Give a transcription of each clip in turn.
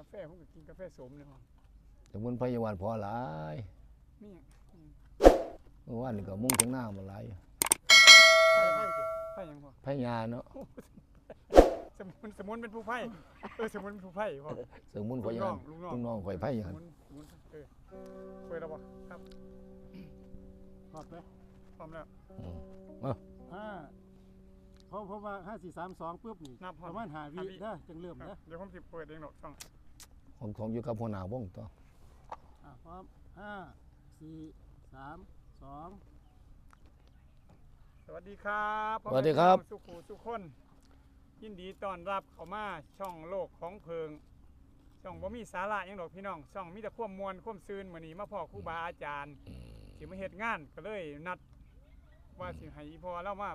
าแฟผมก็กินกาแฟสมเลยพ่อสมุนไพรหวานพอหลายนี่เมื่อวานนี่ก็มุ่งถึงหน้ามาหลายไผ่ไผ่สิไผ่หยังพ่อไผยาเนาะสมุนสมุนเป็นผู้ไผ่เออสมุนเป็นผู้ไผ่พ่อ สมุนไพรหวานลูกน้องลูกน้องข่อยไผยาสมุนสมุนเออเปิดแล้วบ่ครับพร้อมแล้วพร้อมแล้ว อืม ห้าเพราะเพราะว่าห้าสี่สามสองปุ๊บนี่นับพร้อประมาณหาวิห้าวิเด้อจังเริ่มครับนะเดี๋ยวผมสิเปิดเองดอกช่อง ของของอยู่กับหัวหน้าวงต่ออะพร้อมห้าสี่สามสองสวัสดีครับพ่อสวัสดีครับ แม่พี่น้องสุขูสุขคน ยินดีต้อนรับเข้ามาช่องโลกของเพิง ช่องบ่มีสาระหยังดอกพี่น้อง ช่องมีแต่ความมวลความซืนมื้อนี้มาพ่อครูบาอาจารย์สิมาเฮ็ดงานก็เลยนัดว่าสิให้อีพ่อเล่ามา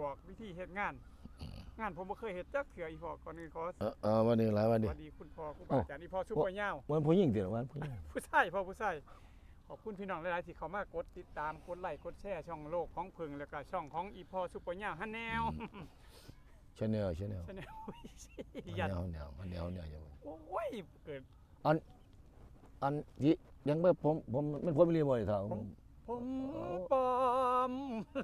บอกวิธีเฮ็ดงาน งานผมบ่เคยเฮ็ดจักเทื่ออีพ่อก่อนอื่นขอเออเออวันนี้หลายวันสดีวัสดีคุณพ่อครูบาอาจารย์อีพ่อซุปเปอร์ยาววันผู้หญิงติดวันผู้หญิง ผู้ชายพ่อผู้ชายขอบคุณพี่น้องหลาย ๆ ที่เข้ามากดติดตามกดไลค์กดแชร์ช่องโลกของเพิงแล้วก็ช่องของอีพ่อซุปเปอร์ยาวฮันแนวชาแนลชาแนลชาแนลแนยันวแนวแนวแนวอย่างโอ้ยเกิดอันที่ยังไม่ผมผมมันผมเรียนบ่ได้เท่าผม ปลอม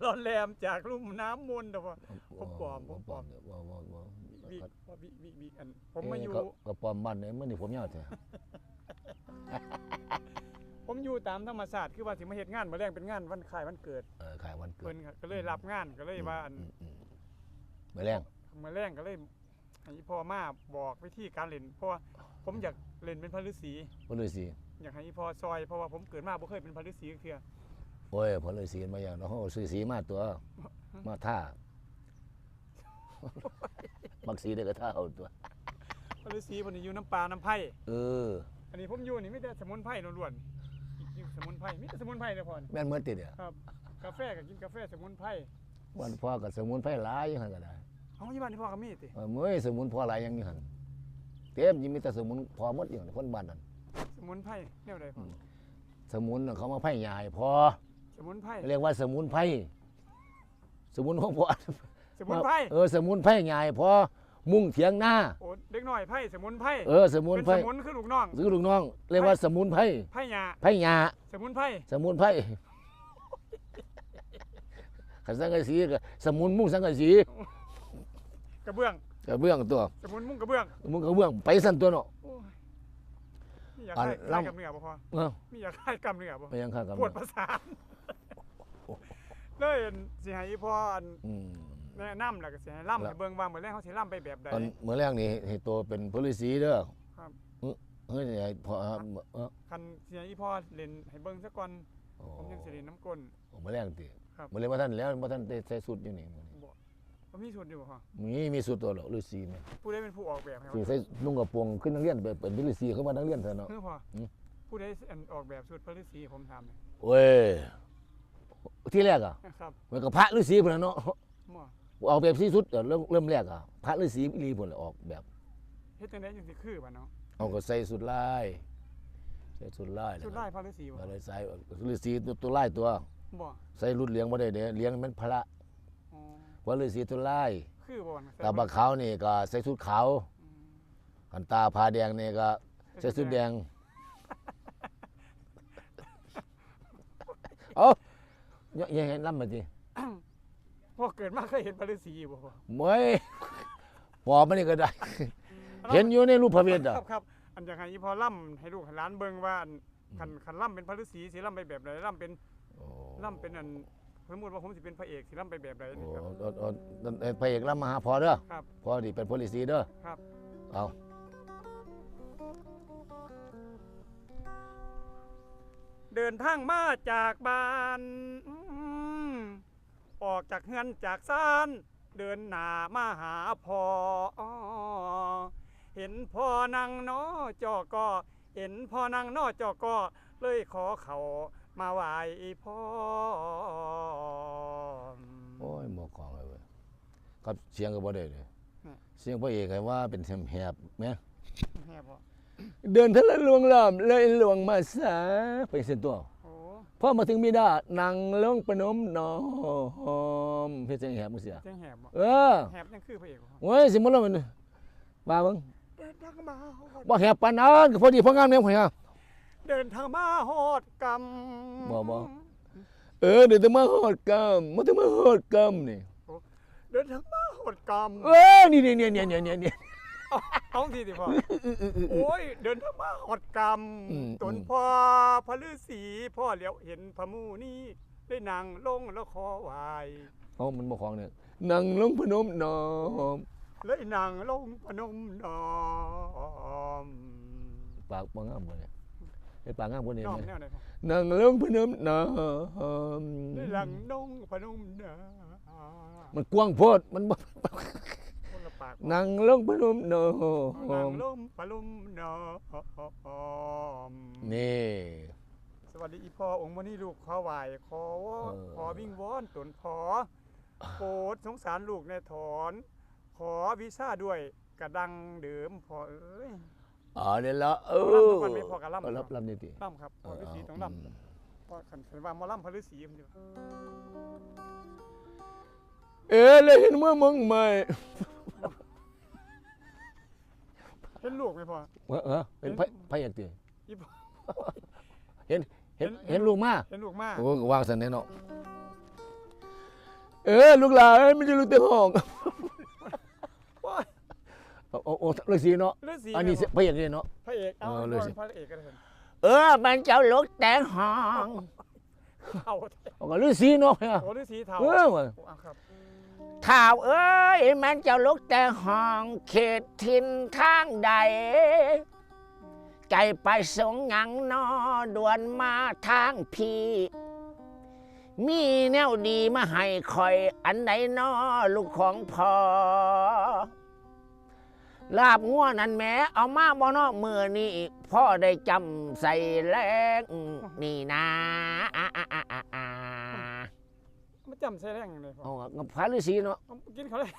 ร้อนแรมจากลุ่มน้ำมนต์เด้อพ่อผมปลอมผมปลอมเนี่ยว่าว่าว่าบีกพ่อบีบีบีอันผมมาอยู่เก็ก็ปลอมบ้านเนี่ยมันนี่ผมยาวแท้ผมอยู่ตามธรรมศาสตร์คือว่าสิมาเฮ็ดงานมื้อแรงเป็นงานวันคล้ายวันเกิดเออขายวันเกิเพิ่ดนก็ก็เลยรับงานก็เลยว่าอันอืมอืมมื้อแรงมื้อแรงก็เลยให้อีพ่อมาบอกวิธีการเล่นเพราะว่าผมอยากเล่นเป็นพระฤาษีบ่ฤาษีอยากให้อีพ่อซอยเพราะว่าผมเกิดมาบ่เคยเป็นพระฤาษีเทื่อ โอ้ยพอฤาษีมาอย่างเนาะเฮาซื้อสีมาตัว มาท่ามักสีได้ก็ท่าเอาตัวพระฤาษีเพิ่นนี่อยู่น้ำปลาน้ำไผ่เออ อันนี้ผมอยู่นี่มีแต่สมุนไพรล้วนๆกินสมุนไพรมีแต่สมุนไพรเด้อพ่อนี่แม่นเหมือนติดอะครับกาแฟก็กินกาแฟสมุนไพรวันพ่อกับสมุนไพรหลายอยู่หั่นก็ได้เอาอยู่บ้านที่พ่อก็มีติเออมื้อสมุนพอหลายอย่างอยู่หั่นเต็มยังมีแต่สมุนพอหมดอยู่หั่นคนบ้านนั้นสมุนไพรแนวใดพ่ออมสมุนน่ะเขามาไผ่ยายพอ สมุนไพร เรียกว่าสมุนไพรสมุนของพ่อสมุนไพร เออสมุนไพรยายพอมุ่งเถียงหน้าโอ้เด็กน้อยไพรสมุนไพรเออสมุนเป็นไพรสมุนคือลูกน้องซื้อลูกน้อง เรียกว่าสมุนไพรไพรหญ้าไผ่ยาสมุนไพรสมุนไพรขันสังกะสีก็สมุนมุ่งสังกะสีกระเบื้องกระเบื้องตัวสมุนมุ้งกระเบื้องมึงกระเบื้องไปสั่นตัวเนาะโอ้ยมีอยากอันให้ล่ำให้กับเนื้อบ่พ่อเออมีอยากให้กับเนื้อบ่ไปยังข้างกันปวดประสาท เลยอันสิให้อีพ่ออันอืมแนะนำแล้วก็สิให้ล่ำแล้วให้เบิ่งว่ามื้อแรกเขาสิล่ำไปแบบใด ตอนเมื่อแรกนี่ให้ตัวเป็นพลิสีเด้อครับ เออเฮ้ยไอ้พอเออคันสิให้อีพ่อเล่นให้เบิ่งซะก่อนโอ้ผมยังสิเล่นน้ำก้นเมื่อแรกติครับ เมื่อแรกว่าท่านแล้วว่าท่านได้ใส่สุดอยู่นี่มื้อนี้บ่บ่มีสุดอยู่บ่พ่อมีมีสุดตัวเหรอฤาษีไหมผู้ใดเป็นผู้ออกแบบให้สิวะใส่นุ่งกระโปรงขึ้นนักเรียนไปเป็นฤาษีเข้ามานักเรียนเถอะเนาะ คือพ่ออม ผู้ใดอันออกแบบชุดพระฤาษีผมถามเลยโอ้ย ที่แรกอะนะครับมันก็พระฤาษีพุ่นน่ะเนาะหมอออกแบบที่สุดเออเริ่มเริ่มแรกอะพระฤาษีอีหลีพุ่นน่ะออกแบบ เฮ็ดจังได๋จังสิคือบ่เนาะเอาก็ใส่สุดลายใส่สุดลายชุดแล้วลายพระฤาษีบ่ก็เลยใส่ฤาษีตัวตัวลายตัว บ่ใส่รุดเลี้ยงบ่ได้เด้เลี้ยงมันพระอ๋อว่าฤาษีตัวลายคือบ่นะตาบักขาวนี่ก็ใส่ชุดขาวอืมอันตาผาแดงนี่ก็ใส่ชุดแดงเอ้า ยังเห็นลำมาทีพ่อเกิดมาเคยเห็นพระฤาษีบ่พ่อมวยปอบมันนี่ก็ได้ เห็นอยู่ในรูปพระเวทคอะรับครับอันอยากให้อีพ่อล่ำให้ลูกให้หลานเบิ่งว่าอันคันคันล่ำเป็นพระฤาษีสิล่ำไปแบบใดล่ำเป็นโอ้ล่ำเป็นอันสมมุติว่าผมสิเป็นพระเอกสิล่ำไปแบบใดโอ้นี่ครับโอ้โอ้เอ่อพระเอกลำมาหาพอเด้อครับพอดีเป็นพลิสีเด้อครับเอาเดินทางมาจากบ้านอืม ออกจากเฮือนจากซานเดินหน้ามาหาพ่อเห็นพ่อนั่งนอจอก็ เห็นพ่อนั่งนอจอก็ เลยขอเขามาไหว้พ่อโอ้ยหมอกของเลยเว้ยกับเสียงก็บ่ได้เลยอืมเสียงพระเอกให้ว่าเป็นเสียงแหบแหมแม่พ่อเดินทะเลลวงลามเลยลวงมาสาไปเส้นตัวโอ้ พอมาถึงมีดานั่งลงประนมนอมเฮ็ดเสียงแหบมึงเสียเสียงแหบบ่เออแหบยังคือพระเอกบ่โอ้ยสิมันแล้วมันว่าเบิ่งเดินทางมาฮอดบ่แหบปานนั้นก็พอดีพองามแนวข่อยฮะเดินทางมาฮอดกบ่ำบ่เออเดี๋ยวจะมาฮอดกรรมมันจะมาฮอดกรรมนี่เดินทางมาฮอดกเออนี่นี่นี่นี่นี่ นี่นี่ำเอาทีสิพ่อ โอ้ย เดินทางมาฮอดกรรมอืม ตนพ่อพระฤาษีพ่อเหลียวเห็นพระหมูนี่ได้นั่งลงแล้วขอไหวเอามันบ่ของเนี่ยนั่งลงพนมน้อมเลยนั่งลงพนมน้อมปากบ่งามบ่เนี่ยไอ้ปากงามบ่เนี่ยน้อมแม่แนวไหนพ่อนั่งลงพนมน้อมได้นั่งลงพนมน้อมมันกว้างโพดมันบ่คนละ ปากนั่งลงพนมน้อนั่งมลงพนมน้อมนี่ สวัสดีอีพ่อองค์มณีลูกขอไหวขอวอเออ ขอวิงวอนตนขอโปรดสงสารลูกในถอน ขอวีซ่าด้วยกระดังเดิมพ่อเอ้ย อ๋อเดี๋ยวละเอเอาอลำทุกวันไม่พอกะลำเรับลำนี่ติล่ำครับพ่อฤาษีต้องล่ำพ่อขันขันว่าหมอล่ำพระฤาษีมันอยู่เอ๊ะเลยเห็นเมื่อมึงใหม่ เห็นลูกไหมพ่อ เออเออเป็นไผไผอยากติอีพ่อ เห็นเห็นเห็นเห็นลูกมาเห็นลูกมากโอ้วางสันแน่เนาะเออลูกหลานเอ้ยไม่ใช่ลูกเต้ห้องโอ้ยโอ้โอ้โอ้ฤาษีเนาะฤาษีอันนี้แม่พระเอกเลยเนาะ พระเอกเอาเออฤาษี พระเอกก็ได้เห็นเออมันเจ้าลูกแต่ห้องเอาเอาก็ฤาษีเนาะเนี่ยโอ้ฤาษีเท่าเออว่ะโอ้เอาครับ ข่าวเอ้ย มันจ้าลูกแต่ห้องเขตทินทางใด ใจไปสงหยังนอด่วนมาทางพี่ มีแนวดีมาให้คอย อันไหนนอลูกของพ่อลาบงัวนั่นแม้เอามาบ่นอมือนี่พ่อได้จำใส่แรงนี่นะอะอะอะอะอะ ไม่ จำใช่แรงเลยพ่อเอากับพระฤาษีเนาะเอากินเขาเลย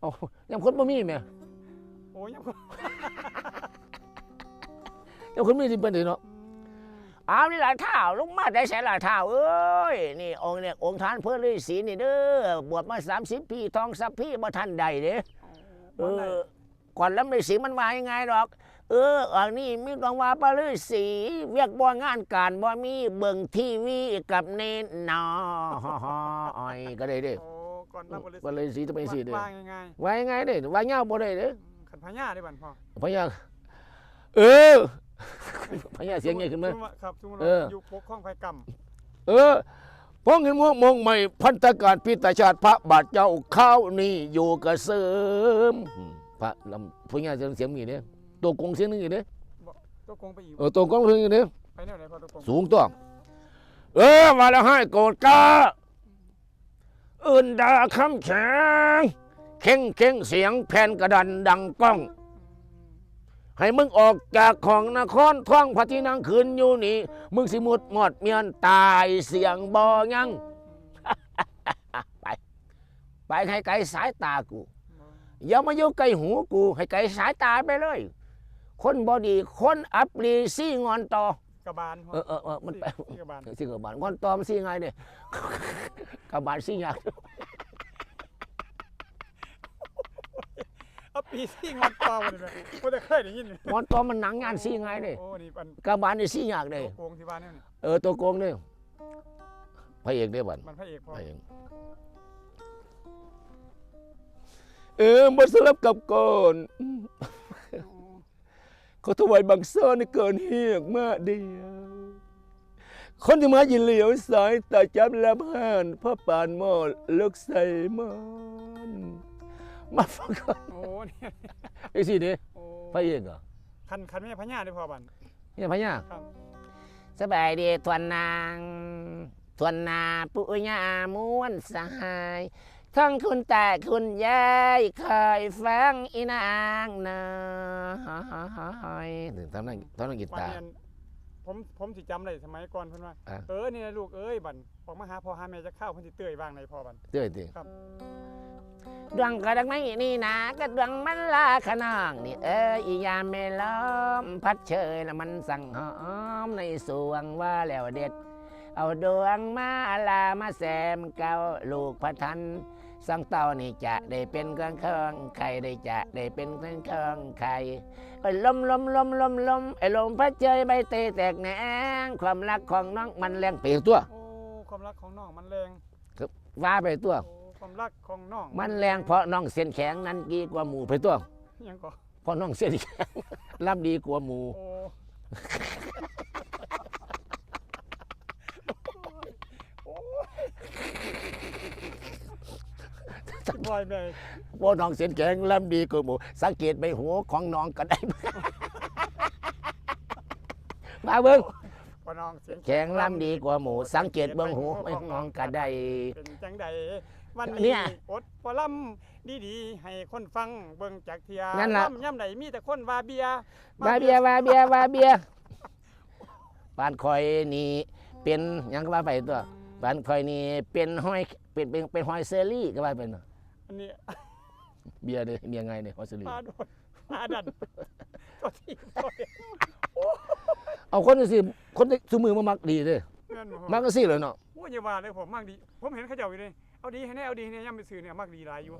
เอายังคนบ่มีแหม่โอ้ยยังยังคนมีสิเป็นไดเนาะอืมเอานี่ล่ะเท้าลงมาได้ใส่ล่ะเท้าเอ้ยนี่องค์เนี่ยองค์ทานเพื่อฤาษีนี่เด้อบวชมา30ปีทองสัพพี่บ่ทันใดเด้ เอวันไหนอก่อนลำฤาษีมันมายังไงดอก เอออันนี้มีต้องว่าปฤาษีเวียกบ่งานการบ่มีเบิ่งทีวีกับเนนน้อยก็ได้เด้โอ้ก่อนรับปฤาษีจะไปสิเด้ว่าง่ายว่ายังไงเด้ว่าเงาบ่ได้เด้ๆขันพญาได้บันพ่อพญาเออพญาเสียงใหญ่ขึ้นมาสติว่ครับสมมติเอว่าออยู่ปกข้องไฟกรรมเออพ้องเห็นม่วงมองใหม่พันธการพิตาชาติพระบาทเจ้าข้าวนี่อยู่กระเสริมอืมพระลำพญาเสียงเสียงมีเด้ ตัวกงเสียงนึงอีกเด้ตัวโกงไปอีกเออตัวกงเสียงอีกเด้ไปแนวไหนพ่อตัวโกงสูงตัว เออมาแล้วให้โกรธกาอื่นดาคำแข็งเข่งเข่งเสียงแผ่นกระดันดังก้อง ให้มึงออกจากของนครท่องพระที่นั่งคืนอยู่นี่ มึงสิมุดหมดเมียนตายเสียงบอยัง ไป ไปให้ไกลสายตากู อย่ามาอยู่ใกล้หูกู ให้ไกลสายตาไปเลย คนบอดี คนอัปรีซี่งอนต่อกระบาลพ่เออเออเออมันไปที่กระบาลซี่กับบานงอนต่อมันซี่ไงเนี่ยกับบานซี่ยากเอาปีซี่งอนตอมาเลยแบบก็จะเคยได้ยินเลยงอนต่อมันหนังงานซี่ไงเนี่ยโอ้นี่ปันกับบานนี่ซี่ยากเลยตัวโกงที่บ้านเนี่ยนี่เออตัวโกงเนี่ยพระเอกเนี่ยบันมันพระเอกพ่อพระเอกเออบทสลับกับก่อน เขาถวายบังซ่อนในเกินเฮียกมาเดียวคนที่มายินเหลียวสายตาจับและผ่านพ่อปานหมอเลิกใส่มันมาฟังก่อนโอ้เนี่ยไอ้สิเด้โอ้พระเอกเหรอคันคันไม่ใช่พญาได้พ่อบันเนี่ยพระยาครับสบายดีทวนนาง ทวนนาปุญญาม้วนสหาย ทั้งคุณแต่คุณยายเคยฟังอีนางนะถึงทำนั่งทำนั่งกีวันตาร์เรียนผมผมสิจำได้สมัยก่อนเพิ่นว่า อะ เออนี่นะลูกเอ้ยบันออกมาหาพ่อหาแม่จะเข้าเพิ่นสิเตื้อยบ้างในพ่อบันเต้ยตีครับ ดวงกระดังไม่นี่นะกระดวงมันลาขนองนี่เอ้ยอียามเมล้อม พัดเชยละมันสั่งหอมในสวงว่าแล้วเด็ด เอาดวงมาลามาแซมเก้าลูกพระทัน สังเต้านี่จะได้เป็นเครื่องเครื่องไข่ได้จะได้เป็นเครื่องเครื่องไข่ไอ้ลมลมลมลมลมไอ้ลมพัดเจยใบเตยแตกแหนงความรักของน้องมันแรงเปลี่ยนตัว โอ้ความรักของน้องมันแรงว่าไปตัว โอ้ความรักของน้องมันแรงเพราะน้องเส้นแข็งนั้นดีกว่าหมูไปตัว ยังก็เพราะน้องเส้นแข็งรับดีกว่าหมู โอ้โอ้ บอยแม่เพราะน้องเส้นแข็งรับดีกว่าหมูสังเกตใบหูของน้องก็ได้ มาเบิ้งพอน้องเสียงแข็งล้ำดีกว่าหมู สังเกตเบิ้งหูไม่งองกระไดเป็นจังใดวันเนี่นี้ยอดพอลำดีๆให้คนฟังเบิ่งจากเทียนั่นล่ะลำย่ำใดมีแต่คนว่าเบียร์วาเบียร์วาเบียร์วาเบียร์บ้านคอยนี่เป็นหยังก็ว่าไปตัวบ้านคอยนี่เป็นห้อยเป็นเป็นเป็นหอยเซอรี่ก็ว่าเป็น อันนี้เบียร์เลยเบียร์ไงเนี่ยหอยเซอรี่ปลาโดนปลาดันตัวที่ตัวเดียวเอาคนสิคนที่สมือมามักดีเลยเงินมักก็สิเลยเนาะโอ้ยอย่าว่าเลยผมมากดี ผมเห็นเขาเจ้าอยู่เลยเอาดีให้แน่เอาดีให้แน่ย่ำไปซื้อเนี่ยมากดีหลายอยู่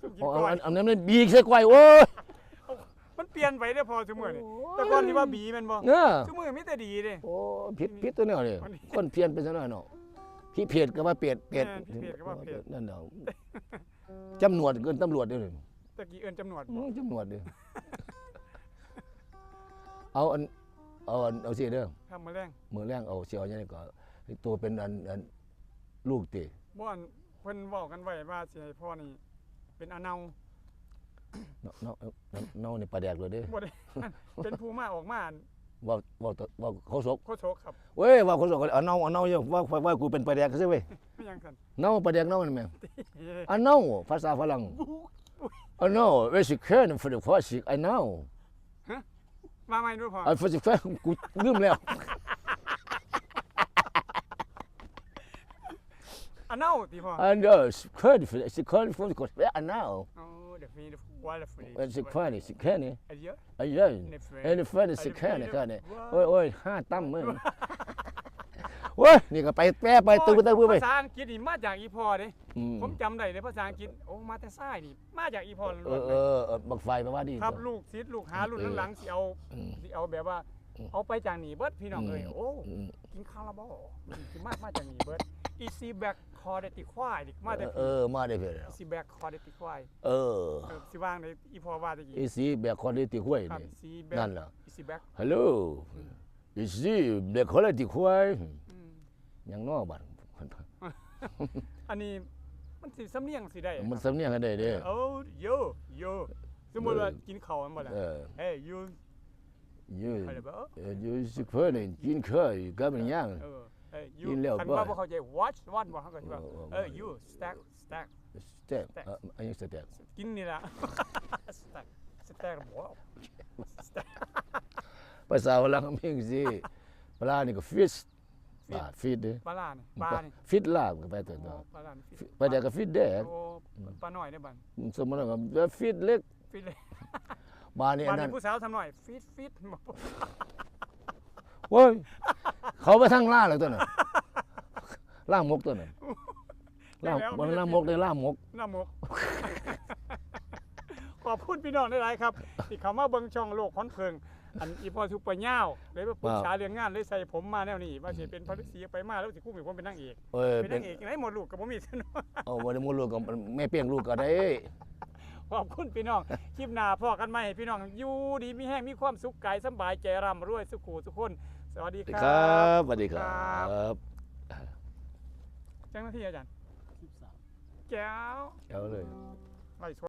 ซุ่มกินเอาก้อเอายเอาน้ำนั้นบีกใส่ก้อยโอ้ยมันเปลี่ยนไปได้อพอสมือนี่แต่ก่อนที่ว่าบีแมันบ่เนอะสมือมีแต่ดีเด้ โอ้ผิดผิดตัวเนี้ยเลยวันนี้คนเพี้ยนไปซะหน่อยเนาะพี่เพียดก็ว่าเปลียดเปลียดแม่นพี่เพียดก็ว่าเปลียดนั่นเนาะ จำนวนเกินตำรวจเด้วยตะกี้เอิ้นจำนวนอืบ่มจำนวนเด้อเอาอันเอาอันเอาสิเด้อทำมาแรงมือแรงเอาเสียวยังไงก็ตัวเป็นอันอันลูกติบ่อนเพิ่นเว้ากันไว้ว่าสิให้พ่อนี่เป็นอาเนาเนาะเนาะเนาะเนาะนี่ปลาแดกเลยเด้อบ่ได้เป็นผู้มาออกมาเว่าเว่าตัวเว่าเขาศกโคโชกครับเว้ยเว่าเขาศกเอาเนาเอาเนาอยู่ว่าว่าว่ากูเป็นปลาแดกซิเว้ยไม่ยังกันเนาปลาแดกเนานี่แม่งเฮ้ยอันเนาภาษาฝรั่งอันเนาเวสิเคิร์นฟอร์เดฟอสิไอ้เนามาใหม่ดูพออันฟอสิเคิร์นกูลืมแล้วอาเนาติพออันเด้อสิเคิร์นฟอสิเคิร์นฟอสิกดอันเนาโอ้เดี๋ยวมีวอลฟรีอันสิเคิร์นสิเคิร์นนี่ไอ้เยอะไอ้เด้อในเฟรเอ้ยเฟิร์นสิเคิร์นนี่ก็นี่โอ้ ยโอ้ยห้าตั้มมึงโอ้ยนี่ก็ไปแปรไปตื้อตื้อไปภาษาอังกฤษนี่มาจากอีพอเด้อืมผมจำได้เลยภาษาอังกฤษโอ้มาแต่ซ้ายนี่มาจากอีพอล้เอวนอๆเอเลยอเออบักไฟมาว่าดีครับลูกศิษย์ลูกหารุ่นหลังๆสิเอาอืมสิเอาแบบว่าอืม เอาไปจากนี่เบิดพี่น้องเอ้ยอืมโอ้อืมกินข้าวและบ่สิมามาจากนี่เบิดอีซีแบกคอเดติควายดิมาแต่เออมาได้เพื่อนอีซีแบกคอเดติควายเออเออสิว่างในอีพอว่าตะกี้อีสีแบบคนที่ติห้วยครับนี่ซีแบนั่กนล่ะอีซีแบกฮัลโหลอีสีแบบคนที่ห้วยอืมยังนอบัดอันนี้มันสิสำเนียงสิได้ มันสำเนียงกันได้เด้อโอ้โยโยสมมุติว่ากินข้าวมันบ่ล่ะเอ อเอ้ยยูยูอะไรบ่เออยูสิเพิ่นนี่กินข้าวกับมันยังเออเอ้ยยูกินแล้วคันบ่ว่าบ่เข้าใจ watch one บ่เฮาก็สิว่าเออเออเออ you stack stack สเต็ปเอออันนี้สเต็ปกินนี่ล่ะ stack stack บ่ stack ภาษาฝรั่งมีสิปลานี่ก็ฟิชปลาฟิชเด้อปลาล่านี่ปลานี่ฟิตลาบก็ไปตัวโอ้เนาะปลาล่านี่ฟิตไปเดี๋ยวก็ฟิตแดกโอ้ปลาน้อยได้บัดสมมุติว่าฟิตเล็ก ฟิตเลย มานี่บัอัดนนั้นี้นผู้สาวทำหน่อยฟิตฟิตบ่โว้ยเขาไปทางล่าเลยตัวนั้นล่ามกตัวนั้นล่ามบนล่ามกเลยล่ามกน้ำมกขอบคุณพี่น้องหลายๆครับที่เขามาเบิ่งช่องโลกคอนเพิงอันอีพอสุปเปอร์ย่าวเลยมาปรึกษาเรื่องงานเลยใส่ผมมาแนวนี้ว่าสิเป็นพระฤาษีไปมาแล้วสิคู่มีผมเป็นนางเอกเอ้ยเป็นเป็นนางเอกไหนหมดลูกกับผมมีสนุกเอาบ่ได้มูลูกก็แม่เปี้ยงลูกก็ได้ ขอบคุณพี่น้อง คลิปหน้าพ่อกันใหม่ให้พี่น้อง อยู่ดีมีแห้งมีความสุขกายสำบายใจร่ำรวยสุขูสุขคน สวัสดีสวัสดีคครัรับบสวัสดีครับเจ้าหน้าที่อาจารย์สิบสาม แก้วเอาเลย ไล่สด